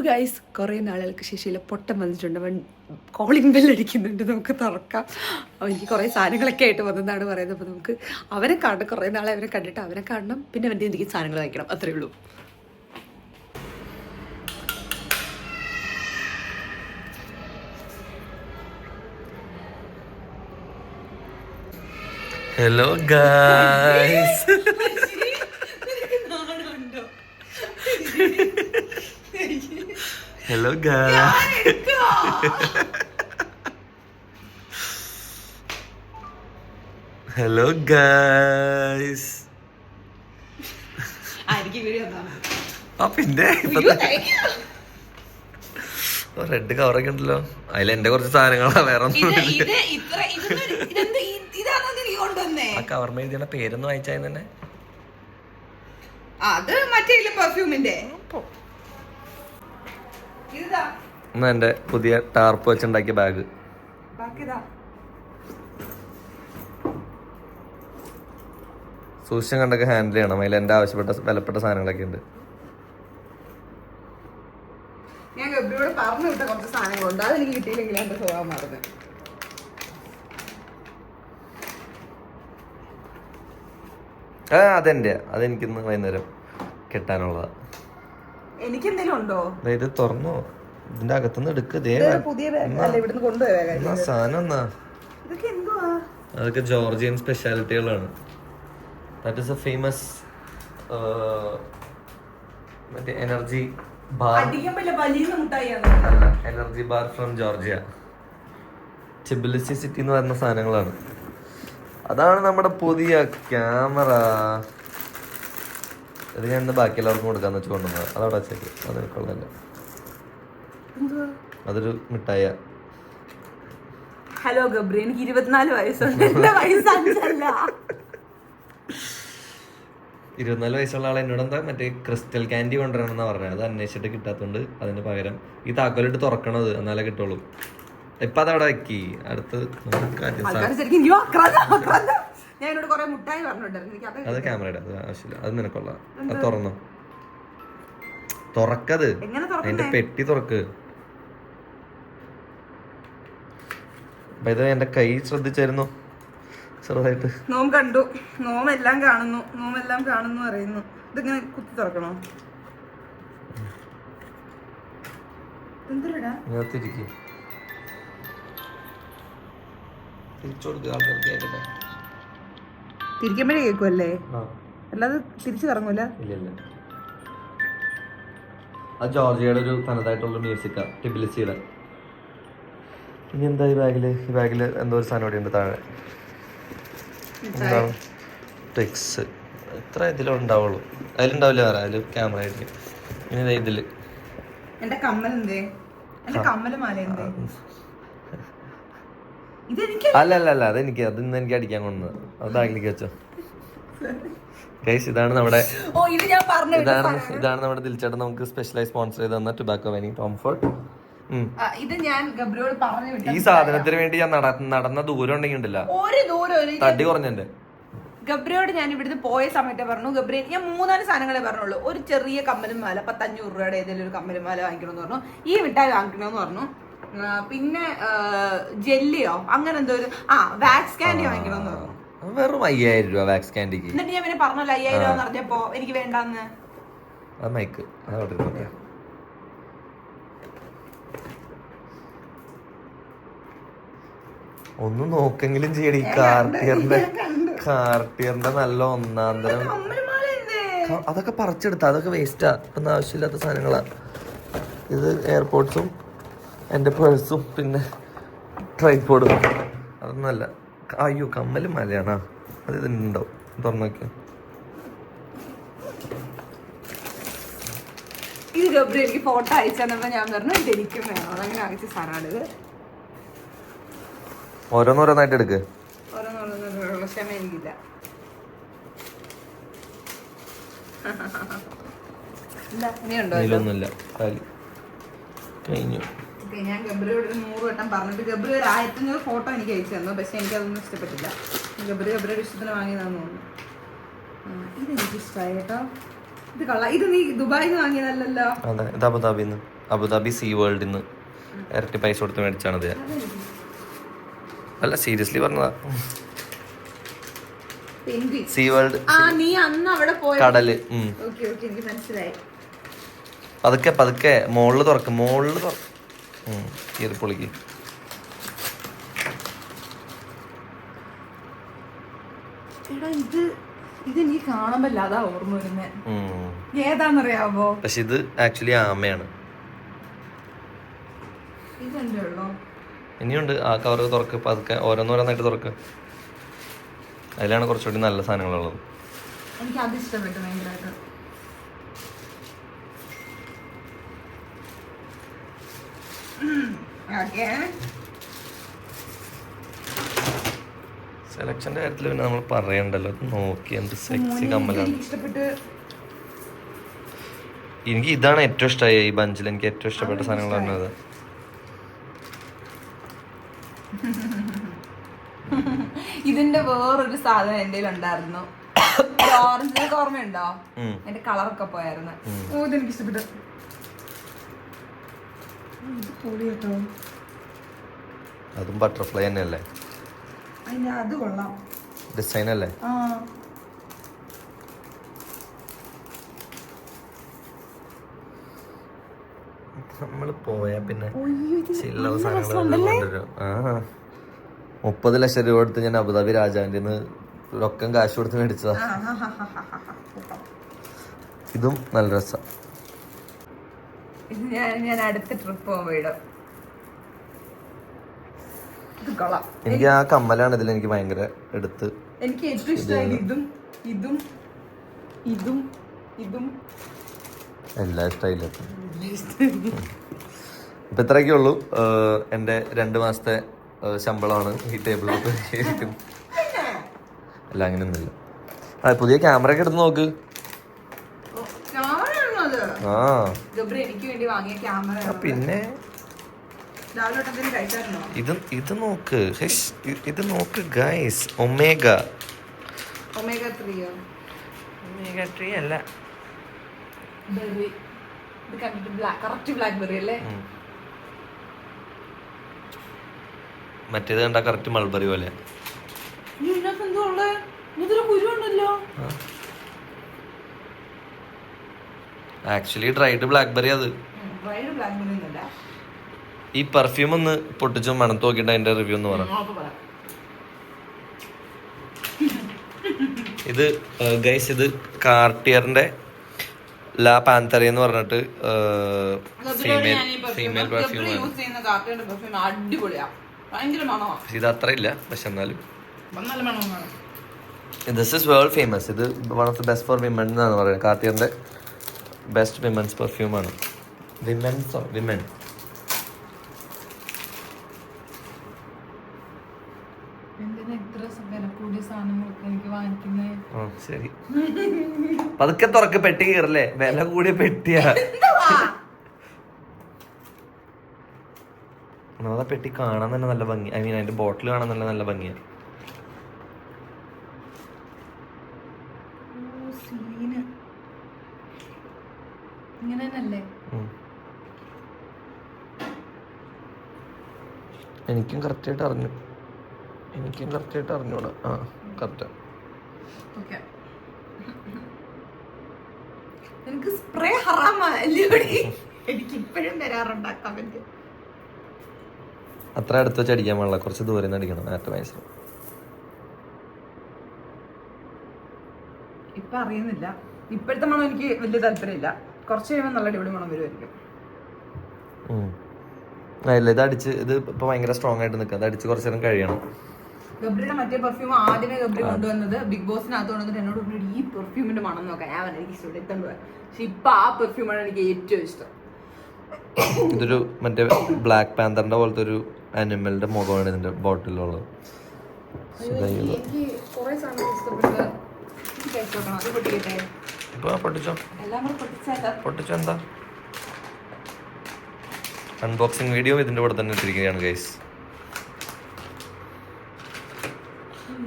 Guys കുറേ നാളുകൾക്ക് ശേഷം പൊട്ടം വന്നിട്ടുണ്ട്. അവൻ കോളിംഗ് ബെൽ അടിക്കുന്നുണ്ട്. നമുക്ക് തുറക്കാം. അവൻ എനിക്ക് കുറേ സാധനങ്ങളൊക്കെ ആയിട്ട് വന്നതാണ് പറയുന്നത്. അപ്പോൾ നമുക്ക് അവനെ കാണണം. കുറേ നാളെ അവനെ കണ്ടിട്ട് അവനെ കാണണം. പിന്നെ അവന്റെ എനിക്ക് സാധനങ്ങൾ വാങ്ങിക്കണം. അത്രേ ഉള്ളൂ. Hello guys hello hello guys ആ പിന്നെ റെഡ് കവറൊക്കെ ഉണ്ടല്ലോ. അതിൽ എന്റെ കുറച്ച് സാധനങ്ങളാ വേറെ ആ കവർമ എഴുതിയ പേരൊന്നും വായിച്ചായി തന്നെ. അത് മറ്റേ പെർഫ്യൂമിന്റെ എന്നാ എന്റെ പുതിയ ടാർപ്പ് വെച്ചുണ്ടാക്കിയ ബാഗ്. സൂക്ഷിച്ചും കണ്ടൊക്കെ ഹാൻഡിൽ ചെയ്യണം. അതിൽ എന്റെ ആവശ്യപ്പെട്ട വിലപ്പെട്ട സാധനങ്ങളൊക്കെ ഉണ്ട്. ഞാൻ ഗബ്രിയോട് പറഞ്ഞു വിട്ട കുറച്ച് സാധനങ്ങളുണ്ട്. കിട്ടിയില്ലെങ്കിൽ സ്വഭാവം ആ അതെന്റെ അതെനിക്കിന്ന് വൈകുന്നേരം കെട്ടാനുള്ളതാ. എനിക്ക് എന്തെങ്കിലും ഉണ്ടോ ഇത് തുറന്നോ. ഇതിന്റെ അകത്തുനിന്ന് എടുക്ക്. ദേ പുതിയ ഇവിടുന്ന് കൊണ്ടുപോയ എന്നാ സാധനം എന്നാ? ഇതൊക്കെ എന്തുവാ? അതൊക്കെ ജോർജിയൻ സ്പെഷ്യാലിറ്റികളാണ് ദാറ്റ് ഇസ് എ ഫേമസ് മറ്റേ energy bar energy bar from Georgia. Tbilisi city എന്ന് പറയുന്ന സാധനങ്ങളാണ്. അതാണ് നമ്മുടെ പുതിയ ക്യാമറ ഇത് ഞാൻ ഇന്ന് ബാക്കി എല്ലാവർക്കും കൊടുക്കാന്ന് വെച്ച് കൊണ്ടുവന്നത്. അതവിടെ വെച്ചേക്ക്. അത് കൊള്ളല്ല അതൊരു മിഠായ ഹലോ ഗബ്രി എനിക്ക് ഇരുപത്തിനാല് വയസ്സുണ്ട്. എന്റെ വയസ്സ് അഞ്ചല്ല. ഇരുപത്തിനാല് വയസ്സുള്ള ആൾ എന്നോട് എന്താ മറ്റേ ക്രിസ്റ്റൽ ക്യാൻഡി കൊണ്ടുവരണമെന്നാ പറഞ്ഞത്. അത് അന്വേഷിച്ചിട്ട് കിട്ടാത്തോണ്ട് അതിന് പകരം ഈ താക്കോലിട്ട് തുറക്കണത് എന്നാലേ കിട്ടുള്ളൂ. ഇപ്പൊ അതവിടെ വെക്കി. അടുത്ത് ഞാൻ എന്നോട് കുറെ മുട്ടായി പറഞ്ഞിട്ടുണ്ടായിരുന്നു. അത് ക്യാമറയുടെ അത് ആവശ്യമില്ല. അത് നിനക്കുള്ള. അത് തുറന്നോ. തുറക്കത്. എങ്ങനെ അതിന്റെ പെട്ടി തുറക്ക്. ഇത് എന്റെ കൈ ശ്രദ്ധിച്ചായിരുന്നു. ചെറുതായിട്ട്. നോം കണ്ടു. നോമെല്ലാം കാണുന്നു. നോമെല്ലാം കാണുന്നു അറിയുന്നു ഇതിങ്ങനെ കുത്തി തുറക്കണോ? തിരിച്ചു കൊടുക്കുക ആൾക്കാർക്ക് കേൾക്കട്ടെ തിരിക്കുമ്പോഴേ കേൾക്കുമല്ലേ ആ. അല്ലാതെ തിരിച്ചു കറങ്ങൂല അത് ജോർജിയയുടെ ഒരു തനതായിട്ടുള്ള മ്യൂസിക്കാ ടിബിലിസിയുടെ. ഇനി എന്താ ഈ ബാഗിൽ ഈ ബാഗിൽ എന്തോ ഒരു സാധനം ഇവിടെ ഉണ്ട് താഴെ. എന്താണ്? ടെക്സ് എത്ര ഇതിലുണ്ടാവുള്ളൂ അതിലുണ്ടാവില്ല വേറെ അതിൽ ക്യാമറ ആയിരിക്കും ഇനി ഇതിൽ. എന്റെ കമ്മൽ എന്തേ? എന്റെ കമ്മൽ മാല എന്തേ? അല്ല അല്ല അല്ല അതെനിക്ക്. അത് ഇന്ന് എനിക്ക് അടിക്കാൻ കൊണ്ടത് അത് വെച്ചോ. ഗൈസ് ഇതാണ് നമ്മുടെ ഇതാണ് ഇതാണ് നമ്മുടെ ദിൽച്ചേട്ടൻ നമുക്ക് സ്പെഷ്യലായി സ്പോൺസർ ചെയ്ത് തന്ന ടുബാക്കോ വനി ടോംഫോർട്ട് ഇത് ഞാൻ ഗബ്രിയോട് പറഞ്ഞു ഈ സാധനത്തിന് വേണ്ടി ഞാൻ നട നടന്ന ദൂരം ഉണ്ടെങ്കിൽ ഉണ്ടല്ല. ഒരു ദൂരം തടി കുറഞ്ഞെന്റെ ഗബ്രിയോട് ഞാൻ ഇവിടുന്ന് പോയ സമയത്ത് പറഞ്ഞു ഗബ്രി ഞാൻ മൂന്നാൽ സാധനങ്ങളെ പറഞ്ഞുള്ളൂ. ഒരു ചെറിയ കമ്മലും മാല പത്തഞ്ഞൂറ് രൂപയുടെ ഏതെങ്കിലും ഒരു കമ്മലും മാല വാങ്ങിക്കണമെന്ന് പറഞ്ഞു. ഈ മിഠായി വാങ്ങിക്കണമെന്ന് പറഞ്ഞു. പിന്നെ ജെല്ലിയോ? അങ്ങനെ എന്തോ ഒരു ആ വാക്സ് കാൻഡി വാങ്ങിക്കണമെന്ന് പറഞ്ഞു. വെറും അയ്യായിരം രൂപ വാക്സ് കാൻഡിക്ക് എന്നിട്ട് ഞാൻ പിന്നെ പറഞ്ഞല്ലോ അയ്യായിരം രൂപ പറഞ്ഞപ്പോ എനിക്ക് വേണ്ടെന്ന്. മൈക്ക്. ഒന്ന് നോക്കെങ്കിലും ചെയ്യടി കാർട്ടിയറിന്റെ കാർട്ടിയറിന്റെ നല്ല ഒന്നാം തരം കമ്മലും മാല എന്തേ അതൊക്കെ പറിച്ചെടുത്ത അതൊക്കെ വേസ്റ്റാ ഒന്നും ആവശ്യമില്ലാത്ത സാധനങ്ങളാ. ഇത് എയർപോർട്ട്സും എന്റെ പേഴ്സും പിന്നെ ട്രൈപ്പോഡും അതൊന്നല്ല. അയ്യോ കമ്മലും മലയാണ്? അത് ഇതുണ്ടാവും തുറന്നൊക്കെ നോക്കിയോ ഇത് ഗബ്രി എനിക്ക് ഫോട്ടോ അയച്ചു ഞാൻ പറഞ്ഞു ഇത് എനിക്കും വേണം. അതങ്ങനെ അയച്ച സാധനമാണ് ഇത്. ഓരോന്നോരോന്നായിട്ട് എടുക്ക്. ഓരോന്നോരോന്നുള്ള ക്ഷമ എനിക്കില്ല. ഇല്ല, കഴിഞ്ഞു. ഓക്കേ, ഞാൻ ഗബ്രിയോട് ഒരു നൂറ് വട്ടം പറഞ്ഞിട്ട് ഗബ്രി ഒരു ആയിരത്തഞ്ഞൂറ് ഫോട്ടോ എനിക്ക് അയച്ചു തന്നു. പക്ഷെ എനിക്കതൊന്നും ഇഷ്ടപ്പെട്ടില്ല. ഗബ്രി ഗബ്രിയുടെ ഇഷ്ടത്തിന് വാങ്ങിയതാന്ന് തോന്നുന്നു. ഇതെനിക്ക് ഇഷ്ടമായി കേട്ടോ. ഇത് കൊള്ളാം ഇത് നീ ദുബായിൽ നിന്ന് വാങ്ങിയതല്ലല്ലോ? അതെ ഇത് അബുദാബിന്ന്. അബുദാബി സീ വേൾഡിൽ നിന്ന് ഇരട്ടി പൈസ കൊടുത്ത് മേടിച്ചാണത് ഞാൻ. അല്ല സീരിയസ്ലി പറഞ്ഞതാ. സീ വേൾഡ് നീ അന്ന് അവിടെ പോയ കടൽ ഉം. ഓക്കെ ഓക്കെ എനിക്ക് മനസ്സിലായി. പതുക്കെ പതുക്കെ മുകളിൽ തുറക്കും മുകളിൽ തുറക്കും. കീറി പൊളിക്ക്. ഇത് ഇത് എനിക്ക് കാണുമ്പല്ല അതാ ഓർമ്മ വരുന്നേ. ഏതാന്നറിയാവോ? പക്ഷെ ഇത് ആക്ച്വലി ആമയാണ് ഇനിയുണ്ട്. ആ കവർ തുറക്ക്. പതുക്കെ ഓരോന്നോരോന്നായിട്ട് തുറക്ക്. അതിലാണ് കുറച്ചുകൂടി നല്ല സാധനങ്ങളുള്ളത്. എനിക്ക് അത് ഇഷ്ടപ്പെട്ടു ഭയങ്കരമായിട്ട് സെലക്ഷന്റെ കാര്യത്തിൽ പിന്നെ നമ്മൾ പറയണ്ടല്ലോ. നോക്കി എന്ത് സെക്സി കമ്മലാണ്. എനിക്ക് ഇതാണ് ഏറ്റവും ഇഷ്ടമായി ഈ ബഞ്ചിൽ എനിക്ക് ഏറ്റവും ഇഷ്ടപ്പെട്ട സാധനങ്ങൾ പറഞ്ഞത്. ഇതിന്റെ വേറൊരു സാധനം എന്റെ ഉണ്ടായിരുന്നു. ഓറഞ്ചിനൊക്കെ ഓർമ്മയുണ്ടോ. എന്റെ കളറൊക്കെ പോയായിരുന്നു. ഓ ഇതെനിക്ക് ഇഷ്ടപ്പെട്ടു. അതും ബട്ടർഫ്ലൈ തന്നെയല്ലേ? അത് കൊള്ളാം. ഡിസൈൻ അല്ലേ? ആ. നമ്മൾ പോയാ പിന്നെ ചില്ലറ സാധനങ്ങൾ മുപ്പത് ലക്ഷം രൂപ കൊടുത്ത് ഞാൻ അബുദാബി രാജാവിന്റെ നിന്ന് രൊക്കം കാശ് കൊടുത്ത് മേടിച്ചതാ. ഇതും നല്ല രസം. ഇത് ഞാൻ ഞാൻ അടുത്ത ട്രിപ്പ് പോകുമ്പോ ഇടും എനിക്ക് ആ കമ്മലാണ് ഇതിൽ എനിക്ക് ഭയങ്കര എടുത്ത് എനിക്ക് ഏറ്റവും ഇഷ്ടമായത് ഇതും ഇതും ഇതും ഇതും. എല്ലാ ഇഷ്ടമായില്ല ഇപ്പൊ ഇത്രയൊക്കെ ഉള്ളൂ. എന്റെ എന്റെ രണ്ട് മാസത്തെ ശമ്പളമാണ് ഈ ടേബിളിലോട്ട് അല്ല അങ്ങനെയൊന്നുമില്ല. ആ പുതിയ ക്യാമറ ഒക്കെ എടുത്ത് നോക്ക്. അത് ആ. ഗബ്രി എനിക്ക് വേണ്ടി വാങ്ങിയ ക്യാമറ പിന്നെ? ഇത് ഇത് നോക്ക്. ഇത് നോക്ക് ഗൈസ് ഒമേഗ ഒമേഗ ത്രീയോ ഒമേഗ ത്രീ അല്ല. ബെറി ഇത് കണ്ടിട്ട് ബ്ലാക്ക് കറക്റ്റ് ബ്ലാക്ക് ബെറി അല്ലേ. മറ്റേത് കണ്ട കറക്റ്റ് മൾബറി പോലെ. ഇതിനകത്ത് എന്തോ ഉള്ളേ? ഇതിൽ കുരു ഉണ്ടല്ലോ ആക്ച്വലി ഡ്രൈഡ് ബ്ലാക്ക്ബെറി അത്. ഈ പെർഫ്യൂം ഒന്ന് പൊട്ടിച്ചും മണത്ത് നോക്കിയിട്ട് അതിന്റെ റിവ്യൂ എന്ന് പറയാം ഇത് ഗൈസ് ഇത് കാർട്ടിയറിന്റെ ലാ പാന്തറി എന്ന് പറഞ്ഞിട്ട് ഫീമെയിൽ ഫീമെയിൽ പെർഫ്യൂം ഇത് അത്ര ഇല്ല. പക്ഷെ എന്നാലും. ദിസ് ഇസ് വേൾഡ് ഫേമസ് ഇത് one of the best for women എന്നാണ് പറയുന്നത്. കാർട്ടിയറിന്റെ ബെസ്റ്റ് വിമൻസ് പെർഫ്യൂം ആണ്. വിമൻസ് വിമൻ ശരി. പതുക്കെ തുറക്ക് പെട്ടി കയറല്ലേ വില കൂടിയ പെട്ടിയാ. ആ പെട്ടി കാണാൻ തന്നെ നല്ല ഭംഗി. ഐ മീൻ അതിന്റെ ബോട്ടിൽ കാണാൻ നല്ല നല്ല ഭംഗിയാണ് ഓ, സീന്. ഇങ്ങനെ തന്നെയല്ലേ ഉം. എനിക്കും കറക്റ്റായിട്ട് അറിഞ്ഞു. എനിക്കും കറക്റ്റായിട്ട് അറിഞ്ഞൂടാ. ആ കറക്റ്റ് എനിക്ക് സ്പ്രേ ഹറാമല്ലേ എനിക്ക് ഇപ്പോഴും വരാറുണ്ട് കമന്റ് അത്ര അടുത്ത് വെച്ച് അടിക്കാൻ പാടില്ല. കുറച്ച് ദൂരെ നിന്ന് അടിക്കണം ആറ്റമൈസർ ഇപ്പൊ അറിയുന്നില്ല. ഇപ്പോഴത്തെ മണം എനിക്ക് വലിയ താല്പര്യമില്ല. കുറച്ച് കഴിയുമ്പോൾ നല്ല അടിപൊളി മണം വരുമായിരിക്കും ആ ഇല്ല ഇത് അടിച്ച് ഇത് ഇപ്പൊ ഭയങ്കര സ്ട്രോങ് ആയിട്ട് നിൽക്കുക അത് അടിച്ച് കുറച്ച് നേരം കഴിയണം. ഗബ്രിയുടെ മറ്റേ പെർഫ്യൂം ആദ്യമേ ഗബ്രി കൊണ്ടുവന്നത് ബിഗ് ബോസിനകത്ത് കൊണ്ടുവന്നിട്ട് എന്നോട് പറഞ്ഞു ഈ പെർഫ്യൂമിന്റെ മണം നോക്കാൻ ഞാൻ എനിക്ക് ഇഷ്ടപ്പെട്ടു എത്തണ്ട് പക്ഷെ ഇപ്പൊ ആ പെർഫ്യൂമാണ് എനിക്ക് ഏറ്റവും ഇഷ്ടം. ഇതൊരു മറ്റേ ബ്ലാക്ക് പാന്തറിന്റെ പോലത്തെ ഒരു അനിമലിന്റെ മുഖമാണ് ഇതിന്റെ ബോട്ടിലുള്ളത് പൊട്ടിച്ചോ? എനിക്ക് അൺബോക്സിംഗ് വീഡിയോ ഇതിന്റെ കൂടെ തന്നെ ഇട്ടിരിക്കുകയാണ് ഗൈസ്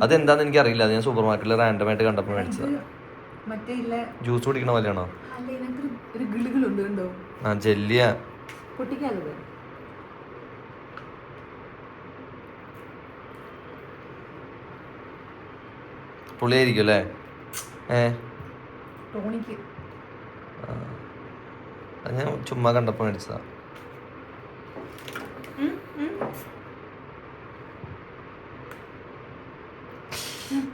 അതെന്താന്ന് എനിക്ക് അറിയില്ല അത് ഞാൻ സൂപ്പർ മാർക്കറ്റിൽ റാൻഡം ആയിട്ട് കണ്ടപ്പോൾ മേടിച്ചത്. ജ്യൂസ് കുടിക്കണ പോലെയാണോ? ആ ജെല്ലിയ. പുള്ളിയായിരിക്കും പുളിയായിരിക്കും അല്ലേ? ഏ. ടോണിക്ക്. അത് ഞാൻ ചുമ്മാ കണ്ടപ്പോൾ മേടിച്ചതാ.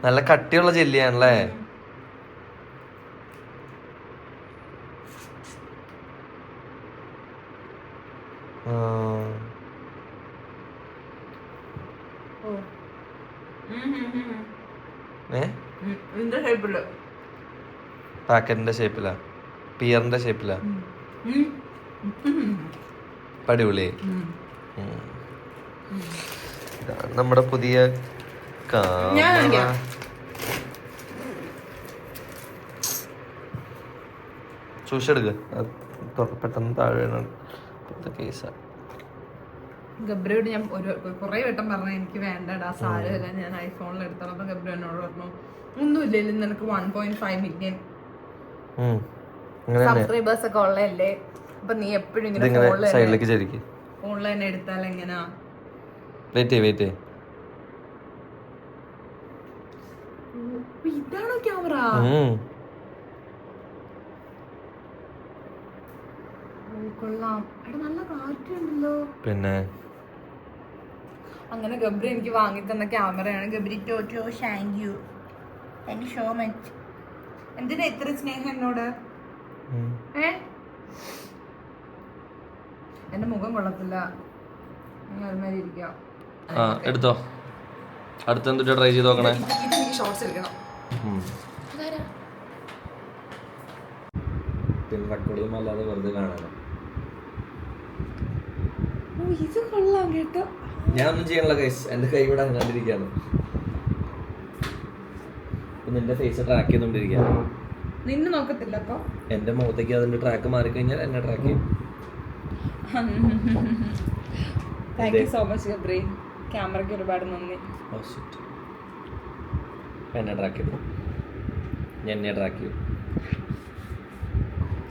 നല്ല കട്ടിയുള്ള ജെല്ലിയാണല്ലേ പാക്കറ്റിന്റെ ഷേപ്പിലാ? പിയറിന്റെ ഷേപ്പിലാ? ഇതാണ് നമ്മുടെ പുതിയ. സൂക്ഷിച്ചെടുക്ക് പെട്ടെന്ന് താഴെ വീണാൽ കേസാ ഗബ്രിയോട് ഞാൻ ഒരു കുറെ വട്ടം പറഞ്ഞു എനിക്ക് വേണ്ടടാ സാരമില്ല. ഞാൻ ഐഫോണിൽ എടുത്തോളാം അപ്പൊ ഗബ്രി എന്നോട് പറഞ്ഞു ഒന്നുമില്ലല്ലോ നിനക്ക് വൺ പോയിന്റ് ഫൈവ് മില്യൺ തന്നെ. സബ്സ്ക്രൈബേഴ്സ് ഒക്കെ ഉള്ളതല്ലേ? അപ്പൊ നീ എപ്പോഴും ഇങ്ങനെ ഫോണിൽ ഓൺലൈൻ എടുത്താൽ എങ്ങനാ? വെയിറ്റ് വെയിറ്റ് ചെയ്യ് ഓ, ഇതാണോ ക്യാമറ. കൊള്ളാം. നല്ല കാറ്റുണ്ടല്ലോ പിന്നെ? അങ്ങനെ ഗബ്രി എനിക്ക് വാങ്ങി തന്ന ക്യാമറയാണ്. Gabri to thank you. Thank you so much എന്തിനാ ഇത്ര സ്നേഹം എന്നോട്. ഏ? എന്റെ മുഖം കൊള്ളത്തില്ല. ഒരുമാതിരി ഇരിക്കാം. ആ എടുത്തോ? അടുത്ത എന്തിട്ട് ട്രൈ ചെയ്ത് നോക്കണേ? അല്ലാതെ വെറുതെ കാണാനോ? ഇത് കൊള്ളാം കേട്ടോ. ചെയ്യണില്ല കൈസ് എന്റെ കൈ ഇവിടെ നിന്റെ ഫേസ് ട്രാക്ക് നിന്നെ നോക്കത്തില്ല അപ്പൊ? എന്റെ മുഖത്തേക്ക് അതിന്റെ ട്രാക്ക് മാറിക്കഴിഞ്ഞാൽ എന്നെ ട്രാക്ക് ചെയ്യും. Thank you so much Gabri ക്യാമറയ്ക്ക് ഒരുപാട് നന്ദി. എന്നെ ട്രാക്ക് ചെയ്തു? ഞാൻ എന്നെ ട്രാക്ക് ചെയ്തു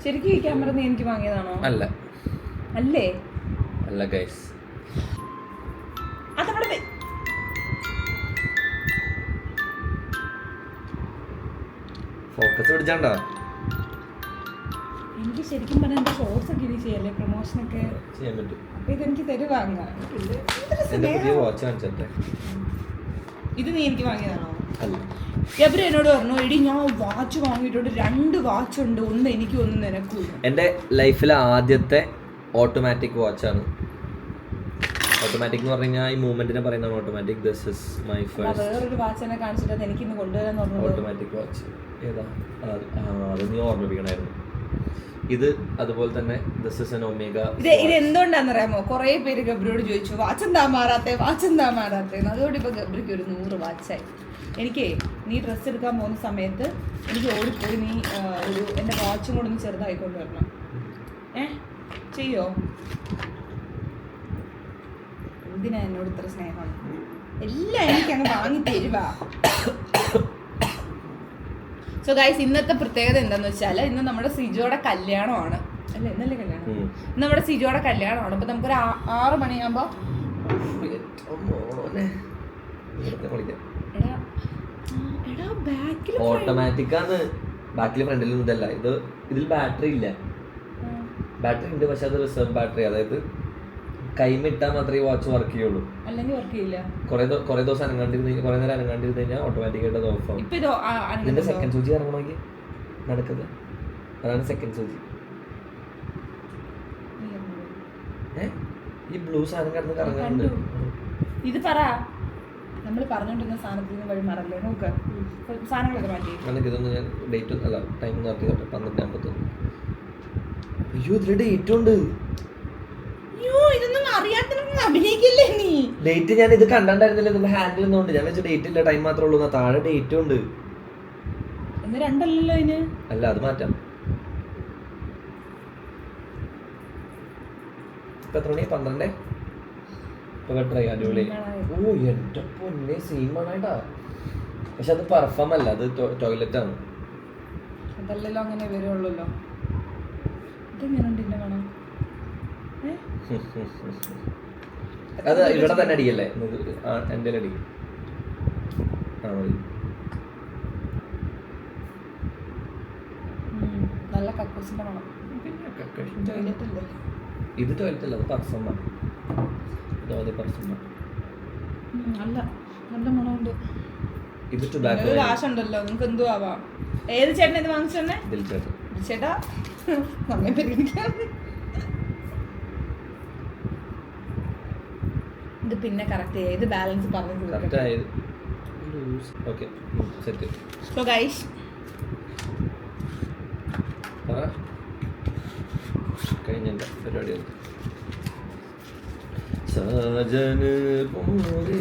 ശരിക്കും ഈ ക്യാമറ നീ എനിക്ക് വാങ്ങിയതാണോ? അല്ല. അല്ലേ? അല്ല ഗൈസ് അതവിടെ ഫോക്കസ് പിടിച്ചാണ്ടോ? എനിക്ക് ശരിക്കും പറഞ്ഞാൽ ഷോർട്സ് ഒക്കെ ഇനി ചെയ്യല്ലേ? പ്രൊമോഷനൊക്കെ ചെയ്യാൻ പറ്റും. ഇതെനിക്ക് വാച്ച് കാണിച്ചേ ഇത് നീ എനിക്ക് വാങ്ങിയതാണോ? അല്ല. ഗബ്രി എന്നോട് പറഞ്ഞു എടി ഞാൻ വാച്ച് വാങ്ങിയിട്ടുണ്ട് രണ്ട് വാച്ച് ഉണ്ട് ഒന്ന് എനിക്ക് ഒന്ന് നിനക്കും എന്റെ ലൈഫിലെ ആദ്യത്തെ ഓട്ടോമാറ്റിക് വാച്ചാണ് ഓട്ടോമാറ്റിക് എന്ന് പറഞ്ഞു കഴിഞ്ഞാൽ ഈ മൂവ്മെന്റിനെ പറയുന്നതാണ് automatic this is my first വേറൊരു വാച്ച് എന്നെ കാണിച്ചിട്ട് എനിക്ക് ഇന്ന് കൊണ്ടുവരാൻ ഓട്ടോമാറ്റിക് വാച്ച് ഏതാ? അത് നീ ഓർമ്മിപ്പിക്കണമായിരുന്നു ഇത് അതുപോലെ തന്നെ ദിസ് ഇസ് എൻ ഒമേഗ ഇത് ഇത് എന്തുകൊണ്ടാണെന്നറിയാമോ? കുറെ പേര് ഗബ്രിയോട് ചോദിച്ചു വാച്ച് എന്താ മാറാത്തെ? വാച്ച് എന്താ മാറാത്തെ അതുകൊണ്ട് ഇപ്പൊ ഗബ്രിക്ക് ഒരു നൂറ് വാച്ചായി. എനിക്ക് നീ ഡ്രസ്സ് എടുക്കാൻ പോകുന്ന സമയത്ത് എനിക്ക് ഓടിപ്പോയി നീ ഒരു എന്റെ വാച്ചും കൂടെ ഒന്ന് ചെറുതായിക്കൊണ്ട് വരണം. ഏ? ചെയ്യോ? എന്തിനാ എന്നോട് ഇത്ര സ്നേഹം? എല്ലാം എനിക്ക് അങ്ങ് വാങ്ങി തരുവാ. സോ ഗൈസ് ഇന്നത്തെ പ്രത്യേകത എന്താന്ന് വെച്ചാൽ ഇന്ന് നമ്മുടെ സിജോയുടെ കല്യാണമാണ്. അല്ലേ? ഇന്നല്ലേ കല്യാണം. ഇന്ന് നമ്മുടെ സിജോയുടെ കല്യാണമാണ്. അപ്പൊ നമുക്കൊരു ആറ് മണിയാകുമ്പോ ഓട്ടോമാറ്റിക്കാണ് ബാക്കിൽ ഫ്രണ്ടിൽ ഇതല്ല. ഇത് ഇതിൽ ബാറ്ററി ഇല്ല. ബാറ്ററി ഉണ്ട് പക്ഷെ അത് റിസർവ് ബാറ്ററി അതായത് കൈമിട്ടാൽ മാത്രമേ വാച്ച് വർക്ക് ചെയ്യുള്ളൂ. അല്ലെങ്കിൽ വർക്ക് ചെയ്യില്ല. കുറെ കുറെ ദിവസം അനങ്ങാണ്ടിരുന്ന് കുറെ നേരം അനങ്ങാണ്ടിരുന്ന് കഴിഞ്ഞാൽ ഓട്ടോമാറ്റിക്കായിട്ട് അത് ഓഫ് ആവും. ഇപ്പൊ ഇത് ആ- ഇതിന്റെ സെക്കൻഡ് സൂചി ഇറങ്ങണമെങ്കിൽ നടക്കുന്നത് അതാണ് സെക്കൻഡ് സൂചി. ഈ ബ്ലൂ സാധനം കിടന്ന് കറങ്ങുന്നുണ്ട് ഇത് പറ. നമ്മൾ പറഞ്ഞുകൊണ്ടിരുന്ന സാധനത്തിൽ നിന്ന് വഴി മറല്ലേ? നോക്ക്. സാധനങ്ങളൊക്കെ മാറ്റി. നമുക്ക് ഇതൊന്നും ഞാൻ ഡേറ്റ് അല്ല ടൈം നോക്കി പന്ത്രണ്ട് അമ്പത്തൊന്ന്. അയ്യോ ഇതിൽ ഡേറ്റ് ഉണ്ട്. അയ്യോ ഇതൊന്നും അറിയാത്തൊന്നും അഭിനയിക്കില്ലേ നീ? ഡേറ്റ് ഞാൻ ഇത് കണ്ടായിരുന്നില്ല നിങ്ങൾ ഹാൻഡിൽ നിന്നുകൊണ്ട് ഞാൻ വെച്ച ഡേറ്റ് ഇല്ല. ടൈം മാത്രമേ ഉള്ളൂ. താഴെ ഡേറ്റും ഉണ്ട്. എന്ന് രണ്ടല്ലല്ലോ അതിന്. അല്ല അത് മാറ്റാം. ഇപ്പൊ എത്ര മണി? പന്ത്രണ്ടേ? ഇപ്പൊ കട്ടറ അടിപൊളി. ഓ എന്റെ പൊന്നെ സീമാണേട്ടാ പക്ഷെ അത് പെർഫോം അല്ല. അത് ടോയ്ലറ്റ് ആണ്. അതല്ലല്ലോ അങ്ങനെ വരുള്ളല്ലോ. ഇതെങ്ങനെയുണ്ട് ഇതിന്റെ മണം അത് ഇവിടെ തന്നെ അടിക്കല്ലേ? എന്റെ അടി ആ നല്ല കക്കൂസിന്റെ മണം. ഇത് ടോയ്ലറ്റ് അല്ല? അത് പർസമാണ് ഇത് പർസമാണ് അല്ല നല്ല നല്ല മണമുണ്ട്. ഇത് ടുബാക്കോ ഒരു ആശുണ്ടല്ലോ നിങ്ങൾക്ക് എന്തോ ആവാം? ഏത് ചേട്ടൻ ഇത് വാങ്ങിച്ചെന്നെ ഇതിൽ ചേട്ടൻ ചേട്ടാ നമ്മെ പരിഗണിക്കാം ഇത് പിന്നെ കറക്റ്റ് ചെയ്യാം. ഇത് ബാലൻസ് പറഞ്ഞു സോ ഗൈസ് കഴിഞ്ഞ. പരിപാടി പൂരെ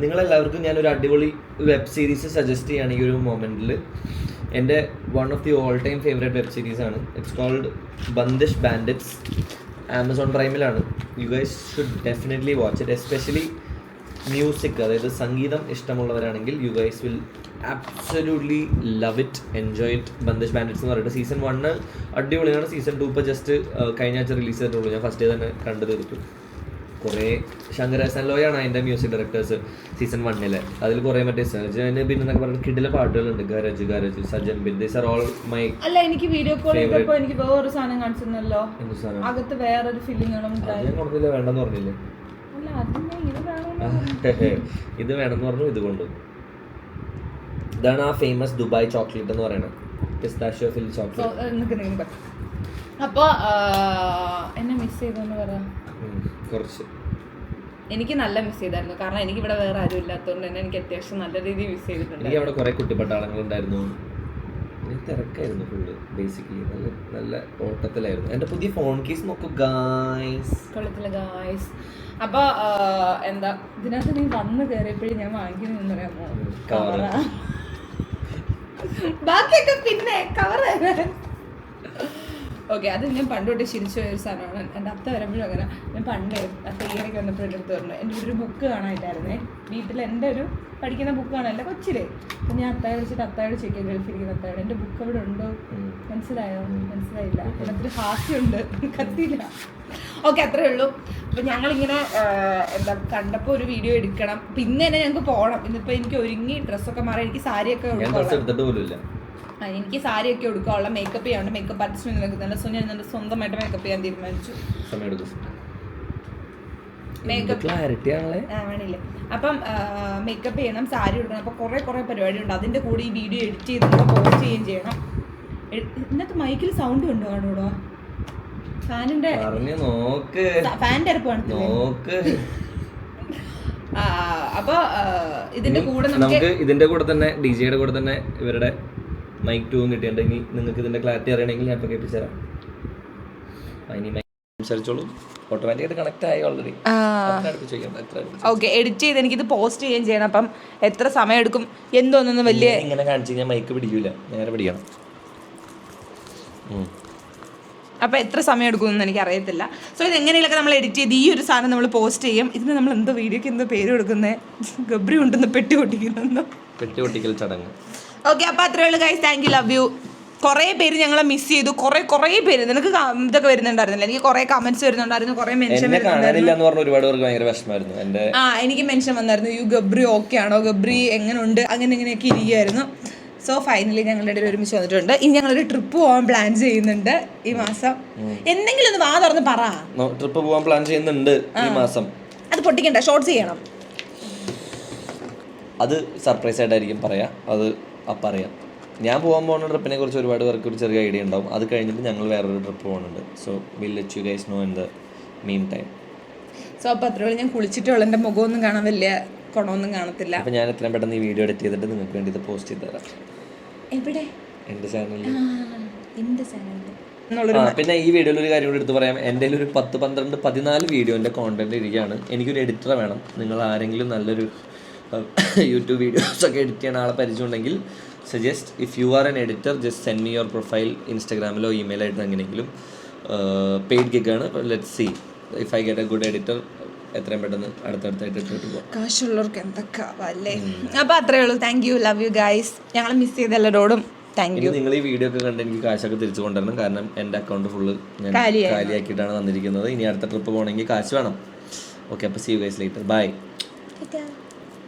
നിങ്ങളെല്ലാവർക്കും ഞാനൊരു അടിപൊളി വെബ് സീരീസ് സജസ്റ്റ് ചെയ്യുകയാണ് ഈ ഒരു മൊമെന്റിൽ എന്റെ one of the all time favourite web series ആണ് it's called Bandish bandits Amazon പ്രൈമിലാണ് you guys should definitely watch it especially music അതായത് സംഗീതം ഇഷ്ടമുള്ളവരാണെങ്കിൽ you guys will absolutely love it enjoy it Bandish bandits എന്ന് പറയുന്നത് season one അടിപൊളിയാണ്. Season two ഇപ്പോൾ just കഴിഞ്ഞ ആഴ്ച release ചെയ്തിട്ടുള്ളൂ. ഞാൻ ഫസ്റ്റ് ഡേ തന്നെ കണ്ടു തീർത്തു കുറേ ശങ്കരാസൻ ലോയാണ് അതിന്റെ മ്യൂസിക് ഡയറക്ടേഴ്സ് സീസൺ വണ്ണിലെ അതിൽ കുറേ മറ്റേ സജന് ബിൻ എന്നൊക്കെ പറഞ്ഞ കിടിലെ പാട്ടുകളുണ്ട്. Garaj Garaj Sajan Bin these are all my അല്ല എനിക്ക് വീഡിയോ കോൾ ചെയ്തപ്പോൾ എനിക്ക് വേറൊരു സാധനം കാണിച്ചിരുന്നല്ലോ. അകത്ത് വേറൊരു ഫില്ലിങ്ങുകളും ഞാൻ കൊടുത്തില്ല വേണ്ടെന്ന് പറഞ്ഞില്ലേ? ഇത് വേണമെന്ന് പറഞ്ഞു ഇത് കൊണ്ടു. ഇതാണ് ആ ഫേമസ് ദുബായ് ചോക്ലേറ്റ് എന്ന് പറയുന്നത്. പിസ്താഷ്യോ ഫിൽ ചോക്ലേറ്റ് നിക്ക് നിക്ക് നിക്ക്. അപ്പൊ എന്നെ മിസ് ചെയ്തെന്ന് പറ. കുറച്ച്. എനിക്ക് നല്ല മിസ് ചെയ്തായിരുന്നു. കാരണം എനിക്ക് ഇവിടെ വേറെ ആരും ഇല്ലാത്തതുകൊണ്ട് തന്നെ എനിക്ക് അത്യാവശ്യം നല്ല രീതിയിൽ മിസ് ചെയ്തിട്ടുണ്ട് എനിക്ക് അവിടെ കുറെ ഉണ്ടായിരുന്നു എനിക്ക് തിരക്കായിരുന്നു ഫുള്ള് ബേസിക്കലി നല്ല നല്ല ഓട്ടത്തിലായിരുന്നു. എന്റെ പുതിയ ഫോൺ കേസ് നോക്കൂ ഗായ്സ് കൊള്ളത്തില്ല ഗായ്സ് അപ്പൊ ആ, എന്താ ഇതിനകത്ത് നീ വന്ന് കയറിയപ്പോഴും ഞാൻ വാങ്ങിക്കുന്നു പറയാമോ? കവറ ബാക്കിയൊക്കെ പിന്നെ കവർ ഓക്കെ അത് ഞാൻ പണ്ട് തൊട്ട് ശീലിച്ച ഒരു സാധനമാണ്. എന്റെ അത്ത വരുമ്പോഴും അങ്ങനെ. ഞാൻ പണ്ട് അത്ത ഈയിടയ്ക്ക് വന്നപ്പോൾ എന്റെ അടുത്ത് പറഞ്ഞു എന്റെ ഒരു ബുക്ക് കാണാനായിട്ടായിരുന്നേ വീട്ടിൽ എന്റെ ഒരു പഠിക്കുന്ന ബുക്ക് കാണാനല്ല. കൊച്ചിലേ. അപ്പം ഞാൻ അത്തായ വിളിച്ചിട്ട് അത്തായോട് ചോദിക്കാൻ ഗൾഫിരിക്കുന്ന അത്തായോട് എന്റെ ബുക്ക് അവിടെ ഉണ്ടോ? മനസ്സിലായോ? മനസ്സിലായില്ല. അതിനകത്തൊരു ഹാസ്യമുണ്ട്. കത്തിയില്ല. ഓക്കെ അത്രേ ഉള്ളൂ. അപ്പം ഞങ്ങളിങ്ങനെ എന്താ കണ്ടപ്പോൾ ഒരു വീഡിയോ എടുക്കണം. പിന്നെ തന്നെ ഞങ്ങൾക്ക് പോകണം ഇന്നിപ്പോൾ എനിക്ക് ഒരുങ്ങി ഡ്രസ്സൊക്കെ മാറി എനിക്ക് സാരിയൊക്കെ ഡ്രസ്സ് എടുത്തിട്ട് എനിക്ക് സാരിയൊക്കെ ഉടുക്കാനുള്ള മേക്കപ്പ് ചെയ്യാണ്ട് മേക്കപ്പ് ആർട്ടിസ്റ്റ് നിൽക്കുന്നില്ല സോ ഞാൻ എന്റെ സ്വന്തമായിട്ട് മേക്കപ്പ് ചെയ്യാൻ തീരുമാനിച്ചു. വേണില്ലേ. അപ്പം മേക്കപ്പ് ചെയ്യണം സാരി ഉടുക്കണം. അപ്പോൾ കുറേ കുറേ പരിപാടിയുണ്ട് അതിന്റെ കൂടെ ഈ വീഡിയോ എഡിറ്റ് ചെയ്ത് പോസ്റ്റ് ചെയ്യുകയും ചെയ്യണം. ഇന്നത്തെ മൈക്കിൽ സൗണ്ട് ഉണ്ടോ കാണൂടോ ഫാനിന്റെ ഫാനിന്റെ നോക്ക്. ഫാനിന്റെ അരപ്പ് കാണത്തില്ലേ? നോക്ക്. അപ്പൊ ഇതിന്റെ കൂടെ നമുക്ക് ഇതിന്റെ കൂടെ തന്നെ ഡി ജെയുടെ കൂടെ തന്നെ ഇവരുടെ മൈക്ക് ടൂവും കിട്ടിയിട്ടുണ്ടെങ്കിൽ നിങ്ങൾക്ക് ഇതിന്റെ ക്ലാരിറ്റി അറിയണമെങ്കിൽ ഞാൻ ഇപ്പം കേൾപ്പിച്ചുതരാം തരാം അതിന് മൈക്ക് സംസാരിച്ചോളൂ. ഓട്ടോമാറ്റിക്കായിട്ട് കണക്ട് ആയി ഓൾറെഡി ഓക്കെ എഡിറ്റ് ചെയ്ത് എനിക്കിത് പോസ്റ്റ് ചെയ്യുകയും ചെയ്യണം. അപ്പം എത്ര സമയം എടുക്കും? എന്തോന്നൊന്നും വലിയ ഇങ്ങനെ കാണിച്ചു കഴിഞ്ഞാൽ മൈക്ക് പിടിക്കൂല. നേരെ പിടിക്കണം. ഉം. അപ്പം എത്ര സമയം എടുക്കുമെന്ന് എനിക്ക് അറിയത്തില്ല. സോ ഇത് എങ്ങനെയൊക്കെ നമ്മൾ എഡിറ്റ് ചെയ്ത് ഈ ഒരു സാധനം നമ്മൾ പോസ്റ്റ് ചെയ്യും. ഇതിന് നമ്മൾ എന്തോ വീഡിയോക്ക് എന്തോ പേര് കൊടുക്കുന്നത് ഗബ്രി ഉണ്ടെന്ന് പെട്ടി പൊട്ടിക്കുന്നെന്തോ പെട്ടി പൊട്ടിക്കൽ ചടങ്ങ്. ഓക്കെ അപ്പോൾ അത്രേ ഉള്ളൂ guys thank you love you കുറേ പേര് ഞങ്ങളെ മിസ് ചെയ്തു. കുറേ കുറേ പേര്. നിനക്ക് ഇതൊക്കെ വരുന്നുണ്ടായിരുന്നില്ല? എനിക്ക് കുറേ കമന്റ്സ് വരുന്നുണ്ടായിരുന്നു കുറേ മെൻഷൻ വരുന്നുണ്ടായിരുന്നു. ആ എനിക്ക് മെൻഷൻ വന്നായിരുന്നു. യു ഗബ്രി ഓക്കെ ആണോ? ഗബ്രി എങ്ങനെയുണ്ട് അങ്ങനെ ഇങ്ങനെയൊക്കെ ഇരിക്കുമായിരുന്നു സോ ഫൈനലി ഞങ്ങളുടെ ഇടയിൽ ഒരുമിച്ച് വന്നിട്ടുണ്ട്. ഇനി ഞങ്ങളൊരു ട്രിപ്പ് പോകാൻ പ്ലാൻ ചെയ്യുന്നുണ്ട് ഈ മാസം. എന്തെങ്കിലും ഒന്ന് വാ തുറന്ന് പറ. ട്രിപ്പ് പോകാൻ പ്ലാൻ ചെയ്യുന്നുണ്ട് ഈ മാസം. അത് പൊട്ടിക്കണ്ട. ഷോർട്ട് ചെയ്യണം. അത് സർപ്രൈസ് ആയിട്ടായിരിക്കും പറയാ. അത് അപ്പം അറിയാം ഞാൻ പോകാൻ പോകുന്ന ട്രിപ്പിനെ കുറിച്ച് ഒരുപാട് പേർക്ക് ഒരു ചെറിയ ഐഡിയ ഉണ്ടാവും. അത് കഴിഞ്ഞിട്ട് ഞങ്ങൾ വേറൊരു ട്രിപ്പ് പോകുന്നുണ്ട്. So will let you guys know in the meantime so അപ്പോൾ അത്രയോളം ഞാൻ കുളിച്ചിട്ടുള്ള എന്റെ മുഖമൊന്നും കാണാൻ വലിയ കുണമൊന്നും കാണത്തില്ല. അപ്പം ഞാൻ എത്രയും പെട്ടെന്ന് ഈ വീഡിയോ എഡിറ്റ് ചെയ്തിട്ട് നിങ്ങൾക്ക് വേണ്ടി ഇത് പോസ്റ്റ് ചെയ്ത് തരാം. എവിടെ? എന്റെ ചാനലിൽ എന്റെ ചാനലിൽ പിന്നെ ഈ വീഡിയോയിൽ ഒരു കാര്യം കൂടി എടുത്ത് പറയാം. എന്റെ ഒരു പത്ത് പന്ത്രണ്ട് പതിനാല് വീഡിയോന്റെ കോണ്ടന്റ് ഇരിക്കുകയാണ്. എനിക്കൊരു എഡിറ്റർ വേണം. നിങ്ങൾ ആരെങ്കിലും നല്ലൊരു യൂട്യൂബ് വീഡിയോസ് ഒക്കെ എഡിറ്റ് ചെയ്യുന്ന ആളെ പരിചയമുണ്ടെങ്കിൽ suggest if you are an editor just send me your profile ഇൻസ്റ്റാഗ്രാമിലോ email ആയിട്ട് എങ്ങനെയെങ്കിലും. Paid ഗിഗാണ് let see if I get a good editor എത്രയും പെട്ടെന്ന് അടുത്തടുത്തായിട്ട് ഇട്ടിട്ട് പോകാം കാശുള്ളവർക്ക് എന്തൊക്കെ അല്ലേ? അപ്പൊ അത്രേ ഉള്ളൂ. Thank you love you guys ഞങ്ങൾ മിസ് ചെയ്ത എല്ലാവരോടും താങ്ക് ഇനി യു നിങ്ങൾ ഈ വീഡിയോ ഒക്കെ കണ്ട് എനിക്ക് കാശൊക്കെ തിരിച്ചു കൊണ്ടുവരണം. കാരണം എന്റെ അക്കൗണ്ട് ഫുള്ള് ഞാൻ. കാലിയാക്കിയിട്ടാണ് വന്നിരിക്കുന്നത്. ഇനി അടുത്ത ട്രിപ്പ് പോകണമെങ്കിൽ കാശ് വേണം. ഓക്കെ അപ്പോൾ യു ഗൈസ് ലേറ്റർ ബൈ